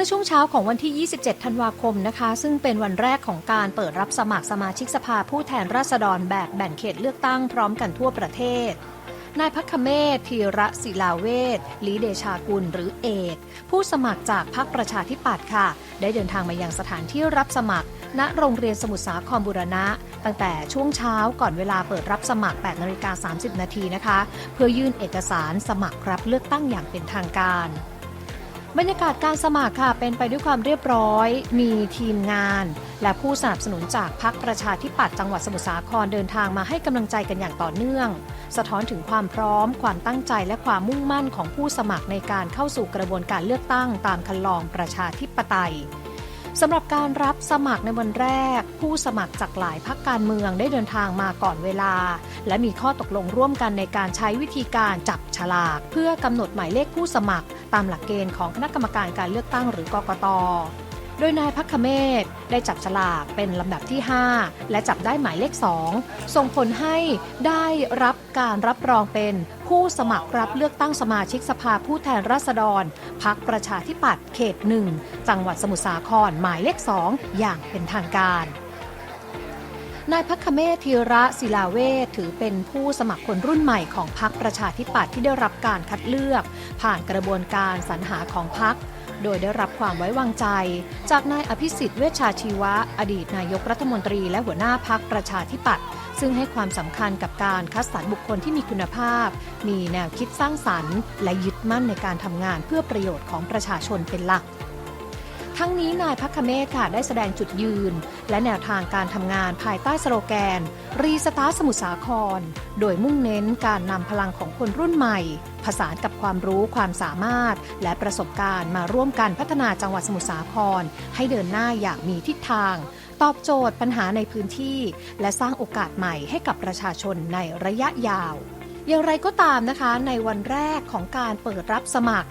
มื่อช่วงเช้าของวันที่ 27 ธันวาคมนะคะ ซึ่งเป็นวันแรกของการเปิดรับสมัครสมาชิกสภาผู้แทนราษฎรแบบแบ่งเขตเลือกตั้งพร้อมกันทั่วประเทศนายพักคเมธธีระศิลาเวชลีเดชากุลหรือเอก ผู้สมัครจากพรรคประชาธิปัตย์ค่ะ ได้เดินทางมายังสถานที่รับสมัคร ณโรงเรียนสมุทรสาครบุรณะ ตั้งแต่ช่วงเช้าก่อนเวลาเปิดรับสมัคร 8นาฬิกา30 นาทีนะคะ เพื่อยื่นเอกสารสมัครรับเลือกตั้งอย่างเป็นทางการ บรรยากาศการสมัครค่ะเป็นไปด้วยความเรียบร้อย มีทีมงาน และผู้สนับสนุนจากพรรคประชาธิปัตย์จังหวัดสมุทรสาครเดินทางมาให้กำลังใจกันอย่างต่อเนื่อง สะท้อนถึงความพร้อม ความตั้งใจและความมุ่งมั่นของผู้สมัครในการเข้าสู่กระบวนการเลือกตั้งตามคันลองประชาธิปไตย สำหรับการรับสมัครในวันแรก ผู้สมัครจากหลายพักการเมืองได้เดินทางมาก่อนเวลา และมีข้อตกลงร่วมกันในการใช้วิธีการจับฉลาก เพื่อกำหนดหมายเลขผู้สมัคร ตามหลักเกณฑ์ของคณะกรรมการการเลือกตั้งหรือกกต โดยนายพักคเมธได้จับฉลากเป็นลำดับที่ 5 และจับได้หมายเลข 2 ส่งผลให้ได้รับการรับรองเป็นผู้สมัครรับเลือกตั้งสมาชิกสภาผู้แทนราษฎรพักประชาธิปัตย์เขตหนึ่งจังหวัดสมุทรสาครหมายเลข 2 อย่างเป็นทางการนายพักคเมธธีระศิลาเวทถือเป็นผู้สมัครคนรุ่นใหม่ของพรรคประชาธิปัตย์ที่ได้รับการคัดเลือก ผ่านกระบวนการสรรหาของพรรค โดยได้รับความไว้วางใจ จากนายอภิสิทธิ์เวชชาชีวะ อดีตนายกรัฐมนตรีและหัวหน้าพักประชาธิปัตย์ซึ่งให้ความสำคัญกับการคัดสรรบุคคลที่มีคุณภาพ มีแนวคิดสร้างสรรค์ และยึดมั่นในการทำงานเพื่อประโยชน์ของประชาชนเป็นหลัก ทั้งนี้นายพักคเมธค่ะได้แสดงจุดยืน และแนวทางการทำงานภายใต้สโลแกน รีสตาร์สมุทรสาคร โดยมุ่งเน้นการนำพลังของคนรุ่นใหม่ ผสานกับความรู้ความสามารถ และประสบการณ์มาร่วมกันพัฒนาจังหวัดสมุทรสาคร ให้เดินหน้าอย่างมีทิศทาง ตอบโจทย์ปัญหาในพื้นที่ และสร้างโอกาสใหม่ให้กับประชาชนในระยะยาวอย่างไรก็ตามนะคะ ในวันแรกของการเปิดรับสมัคร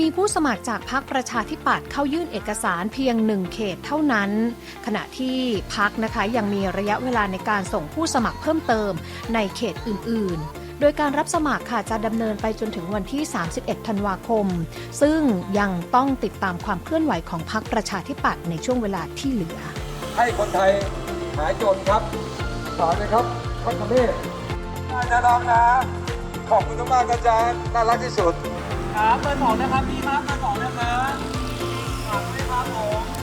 มีผู้สมัครจากพรรคประชาธิปัตย์เข้ายื่นเอกสารเพียงหนึ่งเขตเท่านั้น ขณะที่พักนะคะยังมีระยะเวลาในการส่งผู้สมัครเพิ่มเติมในเขตอื่น ๆโดยการรับสมัครค่ะจะดำเนินไปจนถึงวันที่ 31 ธันวาคม ซึ่งยังต้องติดตามความเคลื่อนไหวของพรรคประชาธิปัตย์ในช่วงเวลาที่เหลือ ให้คนไทยหายจนครับสอนนะครับพัฒเมศน่าจะน้องนะ ขอบคุณมากๆนะจ๊ะน่ารักที่สุด ครับเบอร์สองนะครับพี่ครับเบอร์สองนะครับฝากด้วยครับผม